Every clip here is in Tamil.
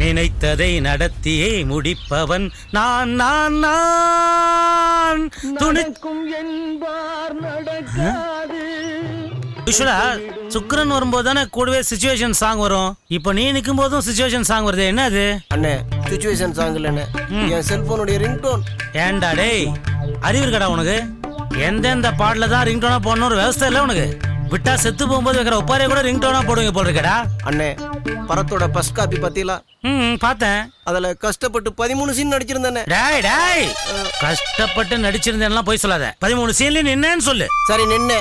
நினைத்ததை நடத்தியே முடிப்பவன் நான் நான் நான். துணி நடக்கும் என்பார் நடக்காது. யூஸ்வலா சுக்கரன் வரும்போது தானே கூடவே சுச்சுவேஷன் சாங் வரும்? இப்போ நீ நிற்கும் போதும் சுச்சுவேஷன் சாங் வருது. என்ன அது அண்ணே சுச்சுவேஷன் சாங் இல்லைண்ணே. என் செல்போனுடைய ரிங்டோன் ஏன்டா டேய் அறிவு இருக்கடா உனக்கு? எந்தெந்த பாட்டில் தான் ரிங்டோனா போடணும் ஒரு விவசாயம் இல்லை உனக்கு? விட்டா செத்து போகும்போது வைக்கிற ஒப்பாரே கூட ரிங்டோனா போடுவீங்க போல் இருக்கடா. அண்ணே படத்தோட ஃபர்ஸ்ட் காப்பி பத்திலா? ம் பார்த்தேன். அதுல கஷ்டப்பட்டு பதிமூணு சீன் நடிச்சிருந்தேனே. டேய் டேய். கஷ்டப்பட்டு நடிச்சிருந்தேன்லாம் போய் சொல்லாத. பதிமூணு சீன்ல நின்னேன்னு சொல்லு. சரி நின்னு.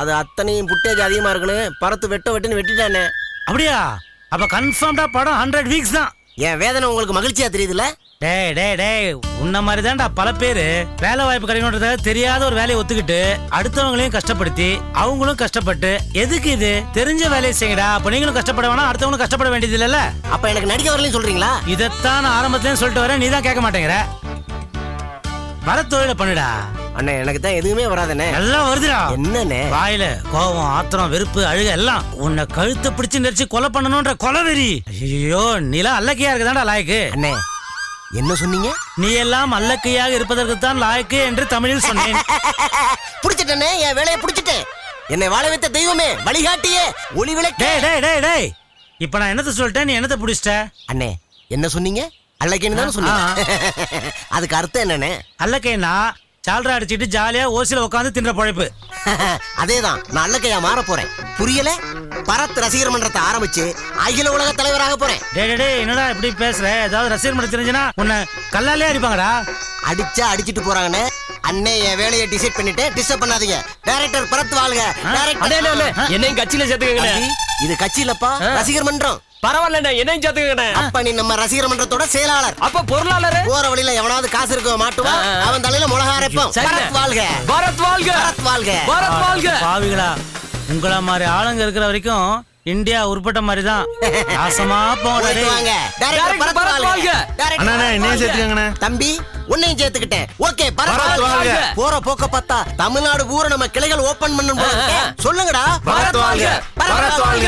அது அத்தனையும் புட்டேஜ் அதிகமா இருக்குன்னு பரத்து வெட்ட வெட்டுன்னு வெட்டிட்டானே. அப்படியா? அப்ப கன்ஃபார்ம்டா படம் ஹண்ட்ரட் வீக்ஸ் தான். என் வேதனை உங்களுக்கு மகிழ்ச்சியா தெரியுதுல டேய் டேய் டேய் உன்ன மாதிரி தான்டா பல பேர் வேலை வாய்ப்பு கிடைக்கணுன்றதுக்காக தெரியாத ஒரு வேலையை ஒத்துக்கிட்டு அடுத்தவங்களையும் கஷ்டப்படுத்தி அவங்களும் கஷ்டப்பட்டு எதுக்கு இது? தெரிஞ்ச வேலையை செய்யுங்கடா அப்ப நீங்களும் கஷ்டப்பட வேணாம் அடுத்தவங்களும் கஷ்டப்பட வேண்டியது இல்லைல்ல? அப்ப எனக்கு நடிக்க வரலன்னு சொல்றீங்களா? இதைத்தான் நான் ஆரம்பத்துலயும் சொல்லிட்டு வரேன். நீ தான் கேட்க மாட்டேங்கிற. வர தொழில பண்ணுடா. அண்ணே எனக்கு தான் எதுவுமே வராதண்ணே. எல்லாம் வருதுடா. என்னண்ணே? வாயில கோபம் ஆத்திரம் வெறுப்பு அழுக எல்லாம் உன்னை கழுத்தை பிடிச்சு நெரிச்சு கொலை பண்ணணும்ன்ற கொலவெறி. ஐயோ நீலாம் அல்லக்கையா இருக்குதான்டா லாயக்கு. அண்ணே என்ன சொன்னீங்க? நீ எல்லாம் அல்லக்கையாக இருப்பதற்கு தான் லாயக்கு என்று தமிழில் சொன்னேன். புடிச்சிட்டேனே என் வேலையை புடிச்சிட்டேன். என்னை வாழ வைத்த தெய்வமே வழிகாட்டியே ஒளி விளக்கே டேய் டேய் டேய் டேய். இப்ப நான் என்னத்த சொல்லிட்டேன் நீ என்னத்த பிடிச்சிட்ட? அண்ணே என்ன சொன்னீங்க? அல்லக்கேன்னு தானே சொன்னீங்க அதுக்கு அர்த்தம் என்னண்ணே? அல்லக்கைனா சால்ரா அடிச்சிட்டு ஜாலியா ஓசில உட்காந்து தின்ற பழைப்பு. அதேதான் நான் அல்லக்கையா மாற போறேன். புரியல? பரத் ரசிகர் மன்றத்தை ஆரம்பிச்சு அகில உலக தலைவராக போறேன். டேய் டேய், என்னடா இப்படி பேசுற? ஏதாவது ரசிகர் மன்றம் தெரிஞ்சுனா உன்னை கல்லாலே அடிப்பாங்கடா. அடிச்சா அடிச்சிட்டு போறாங்கண்ணே அண்ணே என் வேலையை டிசைட் பண்ணிட்டு டிஸ்டர்ப் பண்ணாதீங்க. டைரக்டர் பரத் வாழ்க. டைரக்டர் என்னையும் கட்சியில சேர்த்துக்கங்கண்ணே. தம்பி, இது கட்சி இல்லப்பா ரசிகர் மன்றம். பரவாயில்லண்ணே என்னையும் சேர்த்துக்கங்கண்ணே. அப்ப நீ நம்ம ரசிகர் மன்றத்தோட செயலாளர். அப்ப பொருளாளரு? போற வழியில எவனாவது காசு இருக்க மாட்டுவான். அவன் தலையில மிளகா. பரத் வாழ்க. பாரத் வாழ்க. பரத் வாழ்க. பாரத் வாழ்க. பாவிகளா. உங்கள மாதிரி ஆளுங்க இருக்கிற வரைக்கும் இந்தியா உருப்பட்ட மாதிரி தான் நாசமா. வாங்க. சேர்த்துக்கங்கண்ணே தம்பி உன்னையும் சேர்த்துக்கிட்டேன் ஓகே. போற போக்க பார்த்தா தமிழ்நாடு பூரா நம்ம கிளைகள் ஓபன் ஆ. சொல்லுங்கடா பரத் வாழ்க. பரத் வாழ்க.